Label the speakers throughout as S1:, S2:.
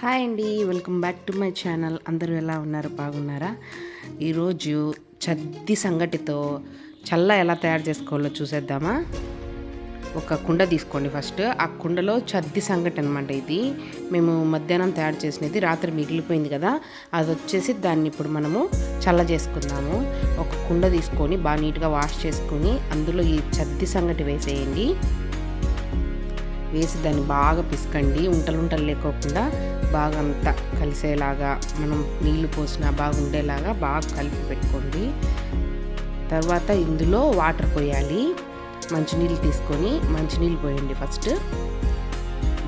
S1: Hi అండి welcome back to my channel. అందరూ ఎలా ఉన్నారు? బాగున్నారా? ఈరోజు చద్ది సంగటితో చల్ల ఎలా తయారు చేసుకోవాలో చూసేద్దామా? ఒక కుండ తీసుకోండి ఫస్ట్. ఆ కుండలో చద్ది సంగటి అనమాట ఇది. మేము మధ్యాహ్నం తయారు చేసినది రాత్రి మిగిలిపోయింది కదా అది వచ్చేసి దాన్ని ఇప్పుడు మనము చల్ల చేసుకుందాము. ఒక కుండ తీసుకొని బాగా నీట్గా వాష్ చేసుకొని అందులో ఈ చద్ది సంగటి వేసేయండి. వేసి దాన్ని బాగా పిసకండి ఉంటలుంటలు లేకోకుండా బాగా అంతా కలిసేలాగా మనం నీళ్ళు పోసినా బాగా ఉండేలాగా బాగా కలిపి పెట్టుకోండి. తర్వాత ఇందులో వాటర్ పోయాలి. మంచినీళ్ళు తీసుకొని మంచినీళ్ళు పోయండి ఫస్ట్.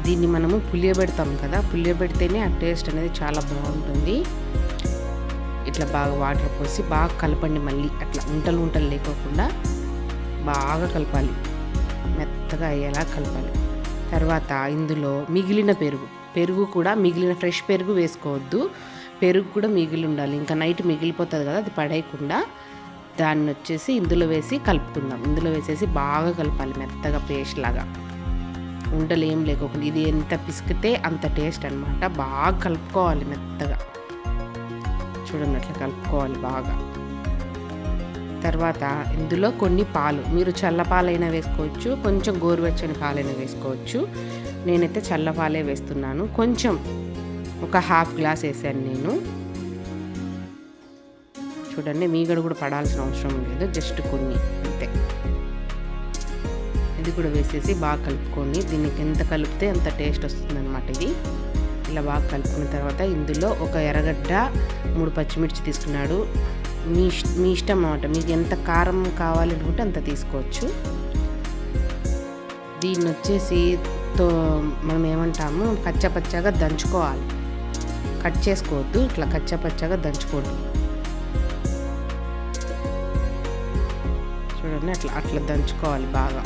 S1: దీన్ని మనము పులియబెడతాం కదా పులియబెడితేనే ఆ టేస్ట్ అనేది చాలా బాగుంటుంది. ఇట్లా బాగా వాటర్ పోసి బాగా కలపండి మళ్ళీ. అట్లా ఉంటలు ఉంటలు లేకోకుండా బాగా కలపాలి. మెత్తగా అయ్యేలా కలపాలి. తర్వాత ఇందులో మిగిలిన పెరుగు. పెరుగు కూడా మిగిలిన ఫ్రెష్ పెరుగు వేసుకోవద్దు. పెరుగు కూడా మిగిలి ఉండాలి. ఇంకా నైట్ మిగిలిపోతుంది కదా అది పడేయకుండా దాన్ని వచ్చేసి ఇందులో వేసి కలుపుకుందాం. ఇందులో వేసేసి బాగా కలపాలి మెత్తగా పేస్ట్ లాగా. ఉండలు ఏం లేకోకుండా ఇది ఎంత పిసికితే అంత టేస్ట్ అనమాట బాగా కలుపుకోవాలి మెత్తగా. చూడండి అట్లా కలుపుకోవాలి బాగా. తర్వాత ఇందులో కొన్ని పాలు. మీరు చల్ల పాలైనా వేసుకోవచ్చు కొంచెం గోరువెచ్చని పాలైనా వేసుకోవచ్చు. నేనైతే చల్ల పాలే వేస్తున్నాను. కొంచెం ఒక హాఫ్ గ్లాస్ వేసాను నేను. చూడండి మీగడ కూడా పడాల్సిన అవసరం లేదు జస్ట్ కొన్ని అంతే. ఇది కూడా వేసేసి బాగా కలుపుకొని దీనికి ఎంత కలిపితే అంత టేస్ట్ వస్తుందన్నమాట ఇది. ఇలా బాగా కలుపుకున్న తర్వాత ఇందులో ఒక ఎర్రగడ్డ మూడు పచ్చిమిర్చి తీసుకున్నాడు. మీ మీ ఇష్టం అన్నమాట. మీకు ఎంత కారం కావాలనుకుంటే అంత తీసుకోవచ్చు. దీన్ని వచ్చేసి తో మనం ఏమంటాము? కచ్చపచ్చగా దంచుకోవాలి. కట్ చేసుకోవద్దు. ఇట్లా కచ్చపచ్చగా దంచుకోండి చూడండి అట్లా అట్లా దంచుకోవాలి బాగా.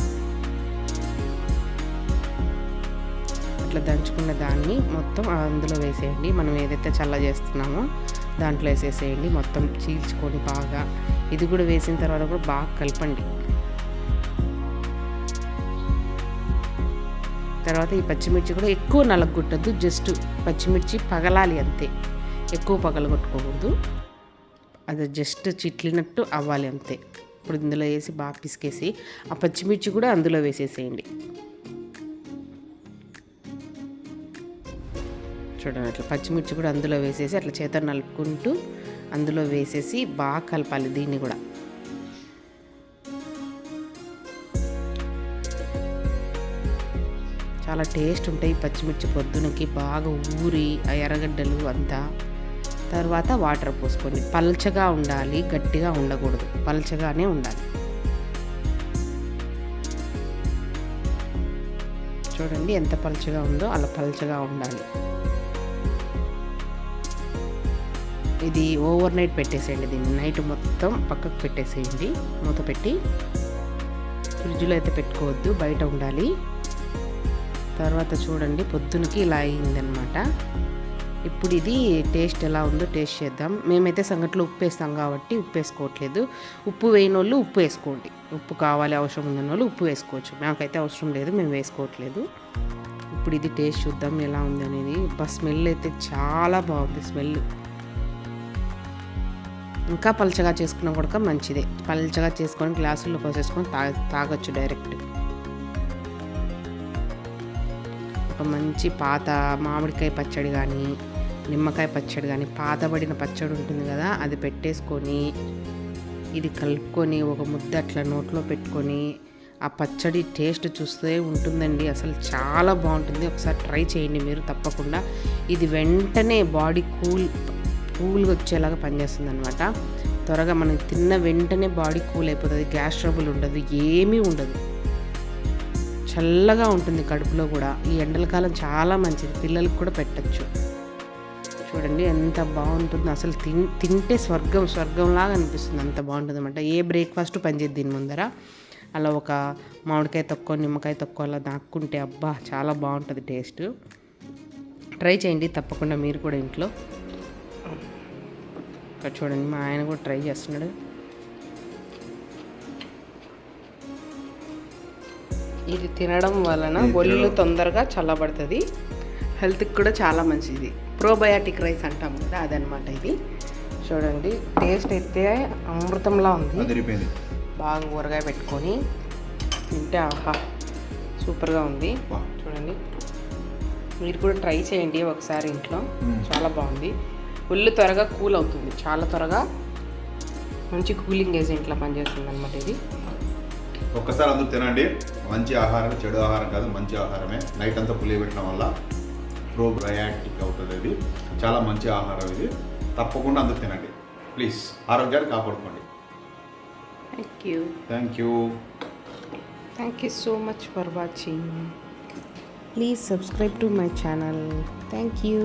S1: అట్లా దంచుకున్న దాన్ని మొత్తం అందులో వేసేయండి. మనం ఏదైతే చల్ల చేస్తున్నామో దాంట్లో వేసేసేయండి. మొత్తం చీల్చుకొని బాగా ఇది కూడా వేసిన తర్వాత కూడా బాగా కలపండి. తర్వాత ఈ పచ్చిమిర్చి కూడా ఎక్కువ నలగొట్టద్దు జస్ట్ పచ్చిమిర్చి పగలాలి అంతే. ఎక్కువ పగలగొట్టుకోకూడదు. అది జస్ట్ చిట్లినట్టు అవ్వాలి అంతే. ఇప్పుడు ఇందులో వేసి బాగా పిసికేసి ఆ పచ్చిమిర్చి కూడా అందులో వేసేసేయండి. చూడండి అట్లా పచ్చిమిర్చి కూడా అందులో వేసేసి అట్లా చేత నలుపుకుంటూ అందులో వేసేసి బాగా కలపాలి దీన్ని కూడా. చాలా టేస్ట్ ఉంటాయి పచ్చిమిర్చి పొద్దునకి. బాగా ఊరి ఆ ఎర్రగడ్డలు అంతా. తర్వాత వాటర్ పోసుకోండి పల్చగా ఉండాలి గట్టిగా ఉండకూడదు. పల్చగానే ఉండాలి. చూడండి ఎంత పల్చగా ఉందో అలా పల్చగా ఉండాలి. ఇది ఓవర్ నైట్ పెట్టేసేయండి దీన్ని. నైట్ మొత్తం పక్కకు పెట్టేసేయండి. మూత పెట్టి ఫ్రిడ్జ్లో అయితే పెట్టుకోవద్దు బయట ఉండాలి. తర్వాత చూడండి పొద్దునకి ఇలా అయిందనమాట ఇప్పుడు ఇది టేస్ట్ ఎలా ఉందో టేస్ట్ చేద్దాం. మేమైతే సంగట్లో ఉప్పు వేస్తాం కాబట్టి ఉప్పు వేసుకోవట్లేదు. ఉప్పు వేయని వాళ్ళు ఉప్పు వేసుకోండి. ఉప్పు కావాలి అవసరం ఉందని వాళ్ళు ఉప్పు వేసుకోవచ్చు. నాకైతే అవసరం లేదు మేము వేసుకోవట్లేదు. ఇప్పుడు ఇది టేస్ట్ చూద్దాం ఎలా ఉంది అనేది బా స్మెల్ అయితే చాలా బాగుంది స్మెల్. ఇంకా పలచగా చేసుకున్నా కూడా మంచిదే. పలచగా చేసుకొని గ్లాసుల్లో పోసేసుకొని తాగ తాగొచ్చు డైరెక్ట్. ఒక మంచి పాత మామిడికాయ పచ్చడి కానీ నిమ్మకాయ పచ్చడి కానీ పాతబడిన పచ్చడి ఉంటుంది కదా అది పెట్టేసుకొని ఇది కలుపుకొని ఒక ముద్ద అట్లా నోట్లో పెట్టుకొని ఆ పచ్చడి టేస్ట్ చూస్తే ఉంటుందండి. అసలు చాలా బాగుంటుంది. ఒకసారి ట్రై చేయండి మీరు తప్పకుండా. ఇది వెంటనే బాడీ కూల్ కూల్గా వచ్చేలాగా పనిచేస్తుంది అనమాట త్వరగా మనం తిన్న వెంటనే బాడీ కూల్ అయిపోతుంది గ్యాస్ ట్రబుల్ ఉండదు ఏమీ ఉండదు. చల్లగా ఉంటుంది కడుపులో కూడా. ఈ ఎండల కాలం చాలా మంచిది పిల్లలకు కూడా పెట్టచ్చు. చూడండి ఎంత బాగుంటుందో. అసలు తిన్ తింటే స్వర్గం స్వర్గంలాగా అనిపిస్తుంది. అంత బాగుంటుంది అనమాట ఏ బ్రేక్ఫాస్ట్ పనిచేది దీని ముందర? అలా ఒక మామిడికాయ తక్కువ నిమ్మకాయ తక్కువ అలా నాక్కుంటే అబ్బా చాలా బాగుంటుంది టేస్ట్. ట్రై చేయండి తప్పకుండా మీరు కూడా ఇంట్లో. ఇక్కడ చూడండి మా ఆయన కూడా ట్రై చేస్తున్నాడు. ఇది తినడం వలన ఒళ్ళు తొందరగా చల్లబడుతుంది. హెల్త్కి కూడా చాలా మంచిది. ప్రోబయాటిక్ రైస్ అంటాం కదా అదనమాట ఇది. చూడండి టేస్ట్ అయితే అమృతంలా ఉంది. బాగా ఊరగాయ పెట్టుకొని తింటే ఆహా సూపర్గా ఉంది. చూడండి మీరు కూడా ట్రై చేయండి ఒకసారి ఇంట్లో. చాలా బాగుంది. ఒళ్ళు త్వరగా కూల్ అవుతుంది. చాలా త్వరగా మంచి కూలింగ్ ఏజెంట్లా పనిచేస్తుంది అనమాట ఇది.
S2: ఒక్కసారి అందరూ తినండి. మంచి ఆహారం చెడు ఆహారం కాదు మంచి ఆహారమే. నైట్ అంతా పులియ పెట్టడం వల్ల ప్రోబయాటిక్ అవుతుంది ఇది చాలా మంచి ఆహారం ఇది. తప్పకుండా అందరూ తినండి. ప్లీజ్ ఆరోగ్యాన్ని కాపాడుకోండి.
S1: Thank you
S2: thank you
S1: thank you so much for watching please subscribe to my channel thank you